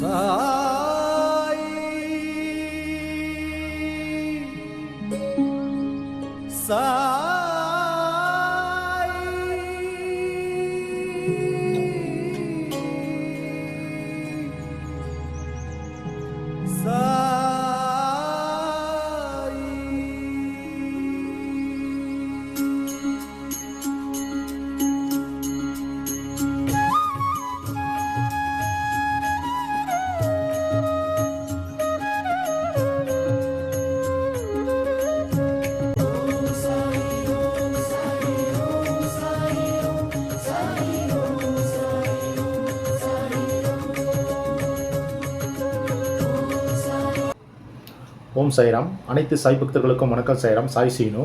准 ஓம் சைராம். அனைத்து சாய் பக்தர்களுக்கும் வணக்கம் சைராம். சாய் சீனு.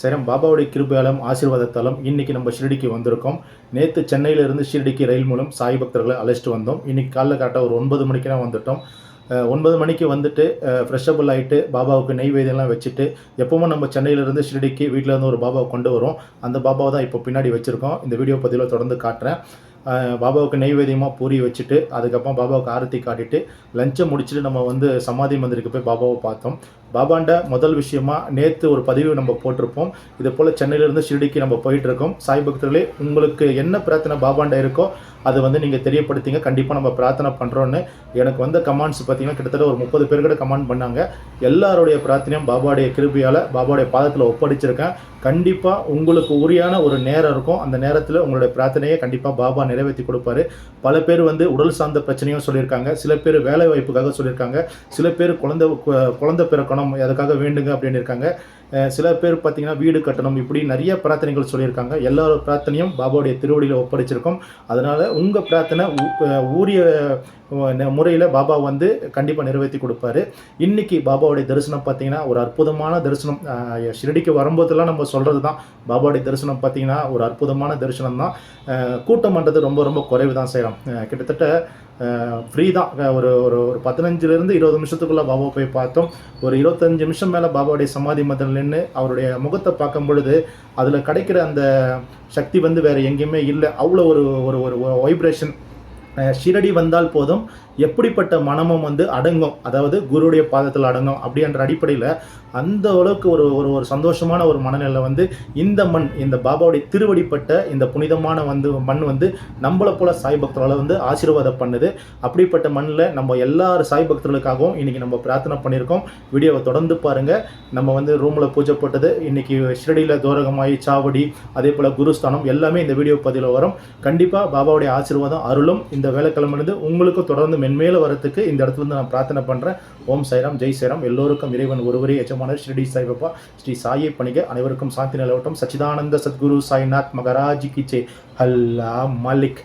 சைராம் பாபாவுடைய கிருபையாலும் ஆசீர்வாதத்தாலும் இன்னைக்கு நம்ம ஷிரடிக்கு வந்திருக்கோம். நேற்று சென்னையிலிருந்து ஷிரடிக்கு ரயில் மூலம் சாய் பக்தர்களை அழைச்சிட்டு வந்தோம். இன்னைக்கு காலைல கரெக்டாக ஒரு ஒன்பது மணிக்கு தான் வந்துட்டோம் ஒன்பது மணிக்கு வந்துட்டு ஃப்ரெஷ்ஷபிள் ஆகிட்டு பாபாவுக்கு நெய்வேதியெல்லாம் வச்சுட்டு எப்பவும் நம்ம சென்னையிலேருந்து ஷிரடிக்கு வீட்டில் இருந்து ஒரு பாபாவை கொண்டு வரும். அந்த பாபாவை தான் இப்போ பின்னாடி வச்சுருக்கோம். இந்த வீடியோ பதிவில் தொடர்ந்து காட்டுறேன். பாபாவுக்கு நெய்வேதியமாக பூரி வச்சுட்டு அதுக்கப்புறம் பாபாவுக்கு ஆரத்தி காட்டிட்டு லஞ்சம் முடிச்சுட்டு நம்ம வந்து சமாதி மந்திருக்கு போய் பாபாவை பார்த்தோம். பாபாண்ட முதல் விஷயமா நேற்று ஒரு பதிவு நம்ம போட்டிருப்போம். இது போல் சென்னையிலேருந்து ஷிரடிக்கு நம்ம போயிட்டு இருக்கோம் சாய் பக்தர்களே உங்களுக்கு என்ன பிரார்த்தனை பாபாண்ட இருக்கோ அதை வந்து நீங்கள் தெரியப்படுத்திங்க. கண்டிப்பாக நம்ம பிரார்த்தனை பண்ணுறோன்னு எனக்கு வந்த கமெண்ட்ஸ் பார்த்தீங்கன்னா கிட்டத்தட்ட ஒரு முப்பது பேர் கூட கமெண்ட் பண்ணாங்க. எல்லாருடைய பிரார்த்தனையும் பாபாவுடைய கிருபியால் பாபாவுடைய பாதத்தில் ஒப்படைச்சிருக்கேன். கண்டிப்பாக உங்களுக்கு உரியான ஒரு நேரம் இருக்கும். அந்த நேரத்தில் உங்களுடைய பிரார்த்தனையை கண்டிப்பாக பாபா நிறைவேற்றி கொடுப்பாரு. பல பேர் வந்து உடல் சார்ந்த பிரச்சனையும் சொல்லியிருக்காங்க. சில பேர் வேலை வாய்ப்புக்காக சொல்லியிருக்காங்க. சில பேர் குழந்தை குழந்தை பிறக்கணும். அதுக்காக வேண்டுங்க அப்படின்னு இருக்காங்க. சில பேர் பார்த்தீங்கன்னா வீடு கட்டணும் இப்படி நிறைய பிரார்த்தனைகள் சொல்லியிருக்காங்க. எல்லாரோட பிரார்த்தனையும் பாபாவுடைய திருவடியில் ஒப்படைச்சிருக்கோம். அதனால் உங்கள் பிரார்த்தனை ஊரிய முறையில் பாபா வந்து கண்டிப்பாக நிறைவேற்றி கொடுப்பாரு. இன்னைக்கு பாபாவுடைய தரிசனம் பார்த்தீங்கன்னா ஒரு அற்புதமான தரிசனம். ஷிரடிக்கு வரும்போதெல்லாம் நம்ம சொல்கிறது தான் பாபாவுடைய தரிசனம் பார்த்தீங்கன்னா ஒரு அற்புதமான தரிசனம் தான் கூட்டம் பண்ணுறது ரொம்ப ரொம்ப குறைவு தான் செய்கிறோம் கிட்டத்தட்ட ஃப்ரீ தான். ஒரு ஒரு ஒரு பதினஞ்சுலேருந்து இருபது நிமிஷத்துக்குள்ளே பாபா போய் பார்த்தோம். ஒரு இருபத்தஞ்சு நிமிஷம் மேலே பாபாவுடைய சமாதி மதில் நின்று அவருடைய முகத்தை பார்க்கும் பொழுது அதில் கிடைக்கிற அந்த சக்தி வந்து வேறு எங்கேயுமே இல்லை. அவ்வளோ ஒரு ஒரு ஒரு வைப்ரேஷன் ஷிரடி வந்தால் போதும். எப்படிப்பட்ட மனமும் வந்து அடங்கும். அதாவது குருடைய பாதத்தில் அடங்கும் அப்படின்ற அடிப்படையில் அந்த அளவுக்கு ஒரு ஒரு ஒரு சந்தோஷமான ஒரு மனநிலை வந்து இந்த மண் இந்த பாபாவுடைய திருவடிப்பட்ட இந்த புனிதமான வந்து மண் வந்து நம்மளை போல சாய் பக்தர்களால் வந்து ஆசீர்வாதம் பண்ணுது. அப்படிப்பட்ட மண்ணில் நம்ம எல்லாரும் சாய் பக்தர்களுக்காகவும் இன்னைக்கு நம்ம பிரார்த்தனை பண்ணியிருக்கோம். வீடியோவை தொடர்ந்து பாருங்க. நம்ம வந்து ரூமில் பூஜை போட்டது இன்னைக்கு ஷிரடியில் தோரகமாயி சாவடி அதே போல் குருஸ்தானம் எல்லாமே இந்த வீடியோ பதிவில் வரும். கண்டிப்பாக பாபாவுடைய ஆசீர்வாதம் அருளும் இந்த வேலைக்கிழமைந்து உங்களுக்கும் தொடர்ந்து மென்மேல வரத்துக்கு இந்த இடத்துல இருந்து நான் பிரார்த்தனை பண்ணுறேன் ஓம் சைராம் ஜெய் சைராம் எல்லோருக்கும் இறைவன் ஒருவரே எஜமானர் ஷிரடி சாய்பாபா ஸ்ரீ சாயை பணிக அனைவருக்கும் சாந்தி நிலவட்டும். சச்சிதானந்த சத்குரு சாய்நாத் மகராஜி கிச்சே அல்லா மாலிக்.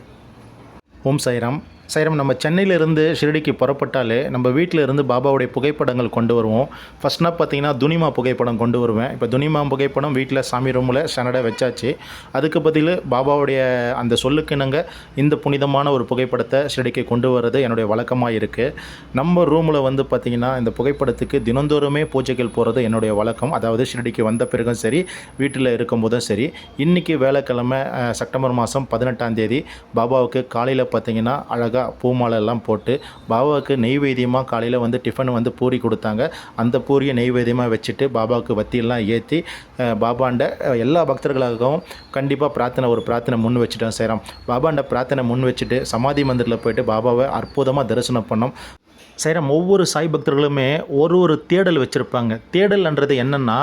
ஓம் சாய்ராம். சைரம் நம்ம சென்னையிலேருந்து ஷிரடிக்கு புறப்பட்டாலே நம்ம வீட்டில் இருந்து பாபாவுடைய புகைப்படங்கள் கொண்டு வருவோம். ஃபர்ஸ்ட்னா பார்த்தீங்கன்னா துனிமா புகைப்படம் கொண்டு வருவேன். இப்போ துனிமா புகைப்படம் வீட்டில் சாமி ரூமில் சனடாக வச்சாச்சு. அதுக்கு பதில் பாபாவுடைய அந்த சொல்லுக்கிணங்க இந்த புனிதமான ஒரு புகைப்படத்தை ஷிரடிக்கு கொண்டு வர்றது என்னுடைய வழக்கமாக இருக்குது நம்ம ரூமில் வந்து பார்த்திங்கன்னா இந்த புகைப்படத்துக்கு தினந்தோறுமே பூஜைகள் போகிறது என்னுடைய வழக்கம். அதாவது ஷிரடிக்கு வந்த பிறகும் சரி வீட்டில் இருக்கும்போதும் சரி. இன்றைக்கி வேலைக்கிழமை செப்டம்பர் மாதம் பதினெட்டாம் தேதி பாபாவுக்கு காலையில் பார்த்தீங்கன்னா அழகாக அழகாக எல்லாம் போட்டு பாபாவுக்கு நெய்வேதியமாக காலையில் வந்து டிஃபன் வந்து பூரி கொடுத்தாங்க. அந்த பூரியை நெய்வேதியமாக வச்சுட்டு பாபாவுக்கு வத்தியெல்லாம் ஏற்றி பாபாண்ட எல்லா பக்தர்களுக்காகவும் கண்டிப்பாக பிரார்த்தனை ஒரு பிரார்த்தனை முன் வச்சுட்டோம் செய்கிறோம் பாபாண்ட பிரார்த்தனை முன் வச்சுட்டு சமாதி மந்திரில் போயிட்டு பாபாவை அற்புதமாக தரிசனம் பண்ணோம். சைரம் ஒவ்வொரு சாய் பக்தர்களுமே ஒரு ஒரு தேடல் வச்சுருப்பாங்க. தேடல்ன்றது என்னென்னா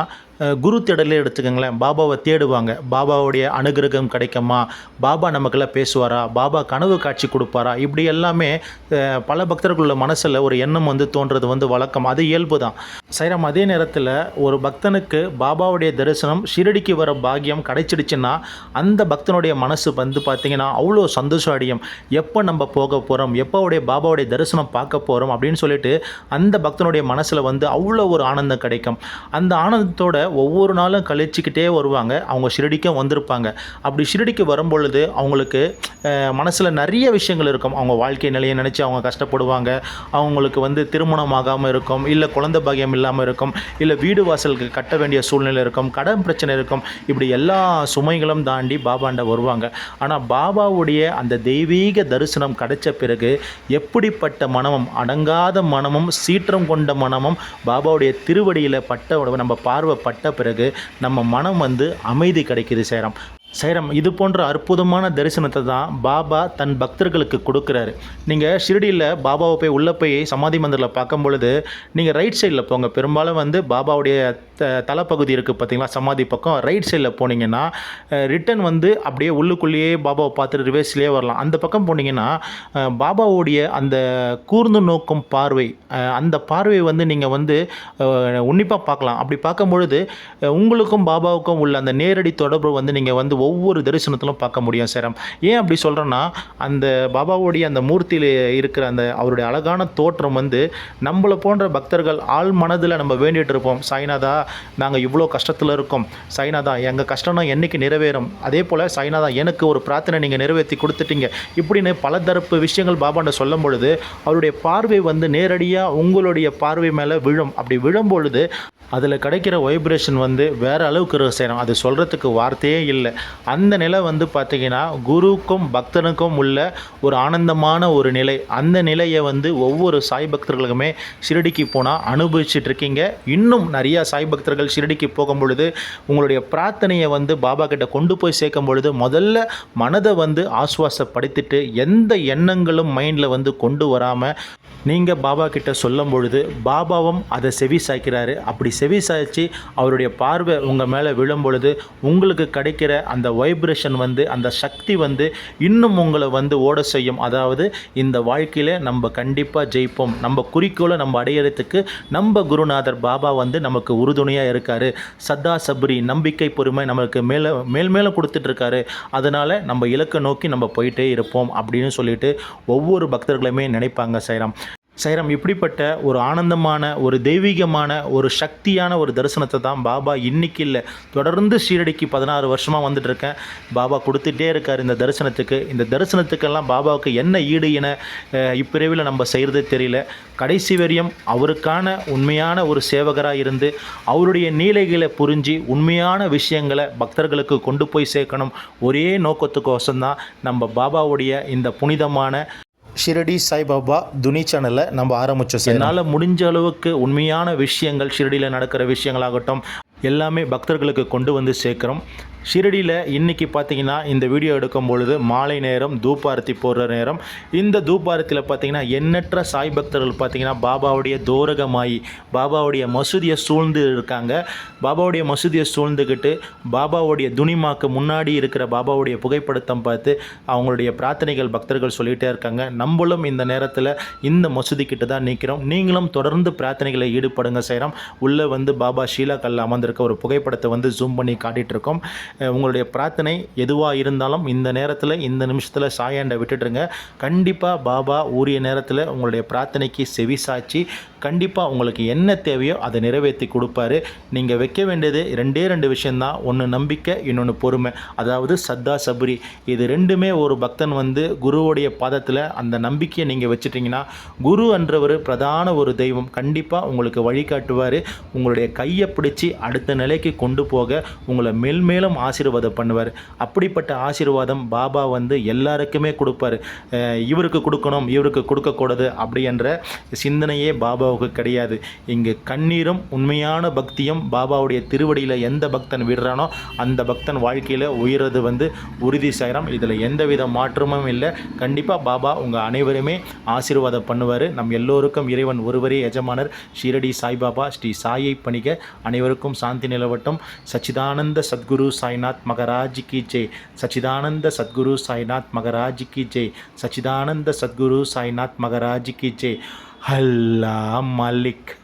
குரு தேடலே எடுத்துக்கோங்களேன். பாபாவை தேடுவாங்க. பாபாவுடைய அனுகிரகம் கிடைக்குமா? பாபா நமக்கெல்லாம் பேசுவாரா? பாபா கனவு காட்சி கொடுப்பாரா? இப்படி எல்லாமே பல பக்தர்களுள்ள மனசில் ஒரு எண்ணம் வந்து தோன்றது வந்து வழக்கம். அது இயல்பு தான் சைரம் அதே நேரத்தில் ஒரு பக்தனுக்கு பாபாவுடைய தரிசனம் ஷிரடிக்கு வர பாக்கியம் கிடைச்சிடுச்சுன்னா அந்த பக்தனுடைய மனசு வந்து பார்த்திங்கன்னா அவ்வளோ சந்தோஷம் அடையும். எப்போ நம்ம போக போகிறோம் எப்போவுடைய பாபாவுடைய தரிசனம் பார்க்க போகிறோம் அப்படின்னு சொல்லிட்டு அந்த பக்தனுடைய மனசில் வந்து அவ்வளோ ஒரு ஆனந்தம் கிடைக்கும். அந்த ஆனந்தத்தோட ஒவ்வொரு நாளும் கழிச்சிக்கிட்டே வருவாங்க. அவங்க ஷிரடிக்கும் வந்திருப்பாங்க. அப்படி ஷிரடிக்கு வரும்பொழுது அவங்களுக்கு மனசில் நிறைய விஷயங்கள் இருக்கும். அவங்க வாழ்க்கை நிலையை நினச்சி அவங்க கஷ்டப்படுவாங்க. அவங்களுக்கு வந்து திருமணம் ஆகாமல் இருக்கும். இல்லை குழந்தை பாகியம் இல்லாமல் இருக்கும். இல்லை வீடு வாசலுக்கு கட்ட வேண்டிய சூழ்நிலை இருக்கும். கடன் பிரச்சனை இருக்கும். இப்படி எல்லா சுமைகளும் தாண்டி பாபாண்ட வருவாங்க. ஆனால் பாபாவுடைய அந்த தெய்வீக தரிசனம் கிடைச்ச பிறகு எப்படிப்பட்ட மனமும் அடங்காத மனமும் சீற்றம் கொண்ட மனமும் பாபாவுடைய திருவடியில் பட்ட நம்ம பார்வை பட்ட பிறகு நம்ம மனம் வந்து அமைதி கிடைக்குது சேரம். சைரம் இது போன்ற அற்புதமான தரிசனத்தை தான் பாபா தன் பக்தர்களுக்கு கொடுக்குறாரு. நீங்கள் ஷிரடியில் பாபாவை போய் உள்ளே போய் சமாதி மந்திரில் பார்க்கும் பொழுது நீங்கள் ரைட் சைடில் போங்க. பெரும்பாலும் வந்து பாபாவுடைய த தலைப்பகுதி இருக்குது பார்த்தீங்களா சமாதி பக்கம். ரைட் சைடில் போனீங்கன்னா ரிட்டன் வந்து அப்படியே உள்ளுக்குள்ளேயே பாபாவை பார்த்துட்டு ரிவர்ஸ்லேயே வரலாம். அந்த பக்கம் போனீங்கன்னா பாபாவுடைய அந்த கூர்ந்து நோக்கும் பார்வை அந்த பார்வை வந்து நீங்கள் வந்து உன்னிப்பாக பார்க்கலாம். அப்படி பார்க்கும் பொழுது உங்களுக்கும் பாபாவுக்கும் உள்ள அந்த நேரடி தொடர்பு வந்து நீங்கள் வந்து ஒவ்வொரு தரிசனத்திலும் பார்க்க முடியும் சேரம். ஏன் அப்படி சொல்கிறேன்னா அந்த பாபாவுடைய அந்த மூர்த்தியில் இருக்கிற அந்த அவருடைய அழகான தோற்றம் வந்து நம்மளை போன்ற பக்தர்கள் ஆள் மனதில் நம்ம வேண்டிகிட்டு இருப்போம். சாய்நாதா நாங்கள் இவ்வளோ கஷ்டத்தில் இருக்கோம். சாய்நாதா எங்கள் கஷ்டம்னா என்னைக்கு நிறைவேறும்? அதே போல் சாய்நாதா எனக்கு ஒரு பிரார்த்தனை நீங்கள் நிறைவேற்றி கொடுத்துட்டீங்க. இப்படின்னு பல தரப்பு விஷயங்கள் பாபாண்ட சொல்லும் பொழுது அவருடைய பார்வை வந்து நேரடியாக உங்களுடைய பார்வை மேலே விழும். அப்படி விழும் பொழுது அதில் கிடைக்கிற வைப்ரேஷன் வந்து வேறு அளவுக்கு இருக்கு சேரும். அது சொல்கிறதுக்கு வார்த்தையே இல்லை. அந்த நிலை வந்து பார்த்திங்கன்னா குருவுக்கும் பக்தனுக்கும் உள்ள ஒரு ஆனந்தமான ஒரு நிலை. அந்த நிலையை வந்து ஒவ்வொரு சாய் பக்தர்களுக்குமே ஷிரடிக்கு போனால் அனுபவிச்சுட்டு இருக்கீங்க. இன்னும் நிறையா சாய் பக்தர்கள் ஷிரடிக்கு போகும் பொழுது உங்களுடைய பிரார்த்தனையை வந்து பாபா கிட்ட கொண்டு போய் சேர்க்கும் பொழுது முதல்ல மனதை வந்து ஆசுவாசப்படுத்திட்டு எந்த எண்ணங்களும் மைண்டில் வந்து கொண்டு வராமல் நீங்கள் பாபா கிட்ட சொல்லும் பொழுது பாபாவும் அதை செவி சாய்க்கிறாரு. அப்படி செவி சாய்ச்சி அவருடைய பார்வை உங்கள் மேலே விழும் பொழுது உங்களுக்கு கிடைக்கிற அந்த வைப்ரேஷன் வந்து அந்த சக்தி வந்து இன்னும் உங்களை வந்து ஓட செய்யும். அதாவது இந்த வாழ்க்கையில் நம்ம கண்டிப்பாக ஜெயிப்போம். நம்ம குறிக்கோளை நம்ம அடையிறதுக்கு நம்ம குருநாதர் பாபா வந்து நமக்கு உறுதுணையாக இருக்கார். சத்தா சபரி நம்பிக்கை பொறுமை நம்மளுக்கு மேலே மேல் மேலே கொடுத்துட்ருக்காரு. அதனால் நம்ம இலக்கை நோக்கி நம்ம போயிட்டே இருப்போம் அப்படின்னு சொல்லிட்டு ஒவ்வொரு பக்தர்களுமே நினைப்பாங்க சைராம். சைரம் இப்படிப்பட்ட ஒரு ஆனந்தமான ஒரு தெய்வீகமான ஒரு சக்தியான ஒரு தரிசனத்தை தான் பாபா இன்னைக்கு இல்லை தொடர்ந்து ஷீரடிக்கு பதினாறு வருஷமாக வந்துட்டு இருக்கேன் பாபா கொடுத்துட்டே இருக்கார் இந்த தரிசனத்துக்கு. இந்த தரிசனத்துக்கெல்லாம் பாபாவுக்கு என்ன ஈடு என இப்பிரிவில் இப்பிறவியில் நம்ம செய்கிறது தெரியல. கடைசி வரையும் அவருக்கான உண்மையான ஒரு சேவகராக இருந்து அவருடைய நீலைகளை புரிஞ்சு உண்மையான விஷயங்களை பக்தர்களுக்கு கொண்டு போய் சேர்க்கணும். ஒரே நோக்கத்துக்கோசம் தான் நம்ம பாபாவுடைய இந்த புனிதமான ஷிரடி சாய்பாபா துணி சேனலை நம்ம ஆரம்பித்தோம் என்னால் முடிஞ்ச அளவுக்கு உண்மையான விஷயங்கள் ஷிரடியில் நடக்கிற விஷயங்களாகட்டும் எல்லாமே பக்தர்களுக்கு கொண்டு வந்து சேர்க்குறோம். ஷிரடியில் இன்றைக்கி பார்த்தீங்கன்னா இந்த வீடியோ எடுக்கும் பொழுது மாலை நேரம் தூப்பாரத்தி போடுற நேரம். இந்த தூப்பாரத்தில் பார்த்தீங்கன்னா எண்ணற்ற சாய் பக்தர்கள் பார்த்தீங்கன்னா பாபாவுடைய தோரகமாயி பாபாவுடைய மசூதியை சூழ்ந்து இருக்காங்க. பாபாவுடைய மசூதியை சூழ்ந்துக்கிட்டு பாபாவுடைய துணிமாக்கு முன்னாடி இருக்கிற பாபாவுடைய புகைப்படத்தம் பார்த்து அவங்களுடைய பிரார்த்தனைகள் பக்தர்கள் சொல்லிகிட்டே இருக்காங்க. நம்மளும் இந்த நேரத்தில் இந்த மசூதி கிட்ட தான் நிற்கிறோம் நீங்களும் தொடர்ந்து பிரார்த்தனைகளை ஈடுபடுங்க செய்கிறோம் உள்ளே வந்து பாபா ஷீலா கல்ல இருக்க ஒரு புகைப்படத்தை வந்து ஜூம் பண்ணி காட்டிகிட்டு இருக்கோம் உங்களுடைய பிரார்த்தனை எதுவாக இருந்தாலும் இந்த நேரத்தில் இந்த நிமிஷத்தில் சாயாண்டை விட்டுட்டுருங்க. கண்டிப்பாக பாபா உரிய நேரத்தில் உங்களுடைய பிரார்த்தனைக்கு செவி சாய்ச்சி கண்டிப்பாக உங்களுக்கு என்ன தேவையோ அதை நிறைவேற்றி கொடுப்பாரு. நீங்கள் வைக்க வேண்டியது ரெண்டே ரெண்டு விஷயந்தான் ஒன்று நம்பிக்கை இன்னொன்று பொறுமை. அதாவது சத்தா சபரி. இது ரெண்டுமே ஒரு பக்தன் வந்து குருவுடைய பாதத்தில் அந்த நம்பிக்கையை நீங்கள் வச்சுட்டிங்கன்னா குரு என்றவர் பிரதான ஒரு தெய்வம். கண்டிப்பாக உங்களுக்கு வழிகாட்டுவார். உங்களுடைய கையை பிடிச்சி அடுத்த நிலைக்கு கொண்டு போக உங்களை மேல்மேலும் ஆசீர்வாதம் பண்ணுவார். அப்படிப்பட்ட ஆசீர்வாதம் பாபா வந்து எல்லாருக்குமே கொடுப்பாரு. இவருக்கு கொடுக்கணும் இவருக்கு கொடுக்கக்கூடாது அப்படி என்ற சிந்தனையே பாபாவுக்கு கிடையாது. இங்கு கண்ணீரும் உண்மையான பக்தியும் பாபாவுடைய திருவடியில் எந்த பக்தன் விடுறானோ அந்த பக்தன் வாழ்க்கையில் உயர்றது வந்து உறுதி செய்கிறோம் இதில் எந்தவித மாற்றமும் இல்லை. கண்டிப்பாக பாபா உங்கள் அனைவருமே ஆசீர்வாதம் பண்ணுவார். நம் எல்லோருக்கும் இறைவன் ஒருவரே எஜமானர் ஷீரடி சாய்பாபா ஸ்ரீ சாயை பணிக. அனைவருக்கும் சாந்தி நிலவட்டும். சச்சிதானந்த சத்குரு சாய்நாத் மகராஜ் கி ஜெய். சச்சிதானந்த சத்குரு சாய்நாத் மகராஜ் கி ஜெய். சச்சிதானந்த சத்குரு சாய்நாத் மகராஜ் கி ஜெய். அல்லா மலிக்.